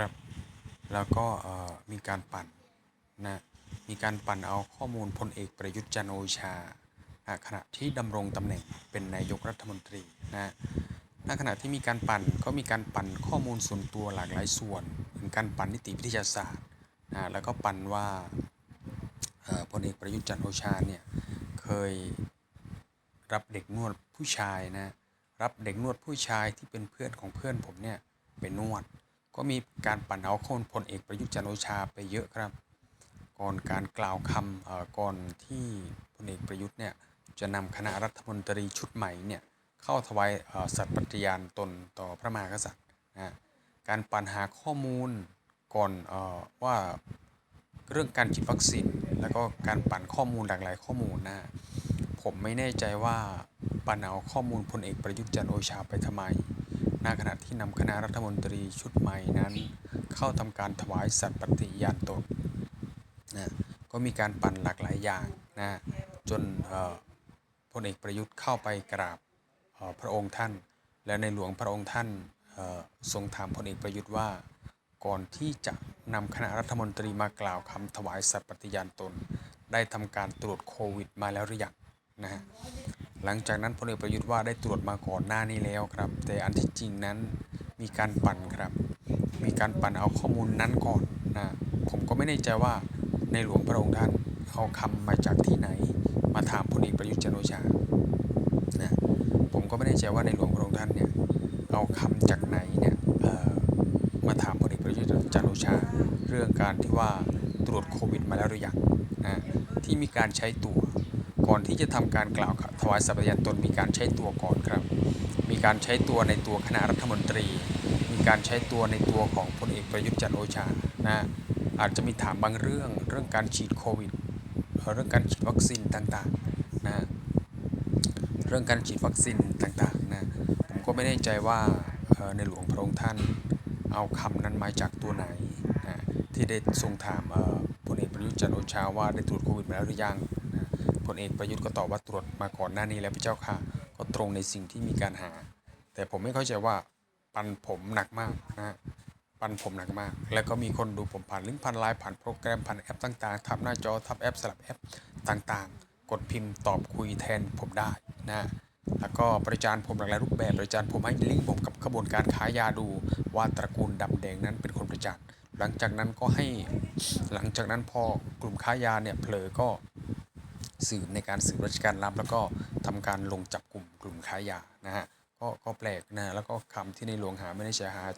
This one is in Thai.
ครับ แล้วก็มีการปั่นนะมีการปั่นเอาข้อมูลพลเอกประยุทธ์จันโอชาขณะที่ดำรงตำแหน่งเป็นนายกรัฐมนตรีนะณขณะที่มีการปั่นก็มีการปั่นข้อมูลส่วนตัวหลากหลายส่วนเป็นการปั่นนิติวิทยาศาสตร์นะแล้วก็ปั่นว่าพลเอกประยุทธ์จันโอชาเนี่ยเคยรับเด็กนวดผู้ชายนะรับเด็กนวดผู้ชายที่เป็นเพื่อนของเพื่อนผมเนี่ยไปนวด ก็มีการปั่นเอาข้อมูลพลเอกประยุทธ์จันโอชาไปเยอะครับ ก่อนการกล่าวคำก่อนที่พลเอกประยุทธ์เนี่ยจะนำคณะรัฐมนตรีชุดใหม่เนี่ยเข้าถวายสัตย์ปฏิญาณตนต่อพระมหากษัตริย์นะการปั่นหาข้อมูลก่อนอว่าเรื่องการฉีดวัคซีนแล้วก็การปั่นข้อมูลหลากหลายข้อมูลนะผมไม่แน่ใจว่าปั่นเอาข้อมูลพลเอกประยุทธ์จันโอชาไปทำไม ณขณะที่นำคณะรัฐมนตรีชุดใหม่นั้น เข้าทำการถวายสัตย์ปฏิญาณตนนะก็มีการปั่นหลากหลายอย่างนะจนพลเอกประยุทธ์เข้าไปกราบพระองค์ท่าน และในหลวงพระองค์ท่านทรงถามพลเอกประยุทธ์ว่า ก่อนที่จะนำคณะรัฐมนตรีมากล่าวคำถวายสัตย์ปฏิญาณตน ได้ทำการตรวจโควิดมาแล้วหรือยังนะฮะ หลังจากนั้นพลเอกประยุทธ์ว่าได้ตรวจมาก่อนหน้านี้แล้วครับ แต่อันที่จริงนั้นมีการปั่นครับ มีการปั่นเอาข้อมูลนั้นก่อนนะผมก็ไม่แน่ใจว่าในหลวงพระองค์ท่านเอาคำมาจากที่ไหน มาถามพลเอกประยุทธ์จันโอชานะผมก็ไม่แน่ใจว่าในหลวงพระองค์ท่านเนี่ยเอาคำจากไหนเนี่ยเอ่อมาถามพลเอกประยุทธ์จันโอชา เรื่องการที่ว่าตรวจโควิดมาแล้วหรือยังนะที่มีการใช้ตัว ก่อนที่จะทำการกล่าวถวายสัตยาณตนมีการใช้ตัวก่อนครับ มีการใช้ตัวในตัวคณะรัฐมนตรี มีการใช้ตัวในตัวของพลเอกประยุทธ์จันโอชานะอาจจะมีถามบางเรื่องเรื่องการฉีดโควิดเรื่องการฉีดวัคซีนต่างๆนะเรื่องการฉีดวัคซีนต่างๆนะผมก็ไม่แน่ใจว่าในหลวงพระองค์ท่านเอาคำนั้นมาจากตัวไหนนะที่ได้ทรงถามพลเอกประยุทธ์จันโอชาว่าได้ตรวจโควิดมาแล้วหรือยัง พลเอกประยุทธ์ก็ตอบว่าตรวจมาก่อนหน้านี้แล้วพระเจ้าค่ะ ก็ตรงในสิ่งที่มีการหา แต่ผมไม่เข้าใจว่าปันผมหนักมากนะปันผมหนักมาก แล้วก็มีคนดูผมผ่านลิงก์ผ่านไลน์ผ่านโปรแกรมผ่านแอปต่างๆทับหน้าจอทับแอปสลับแอปต่างๆ กดพิมพ์ตอบคุยแทนผมได้นะแล้วก็ประจานผมหลากหลายรูปแบบประจานผมให้ลิงก์ผมกับขบวนการค้ายาดูว่าตระกูลดำแดงนั้นเป็นคนประจานหลังจากนั้นก็ให้หลังจากนั้นพอกลุ่มค้ายาเนี่ยเผลอก็ สืบในการสืบราชการลับ แล้วก็ทำการลงจับกลุ่มกลุ่มค้ายานะฮะก็ก็แปลกนะแล้วก็คำที่ในหลวงหาไม่ได้ใช้หา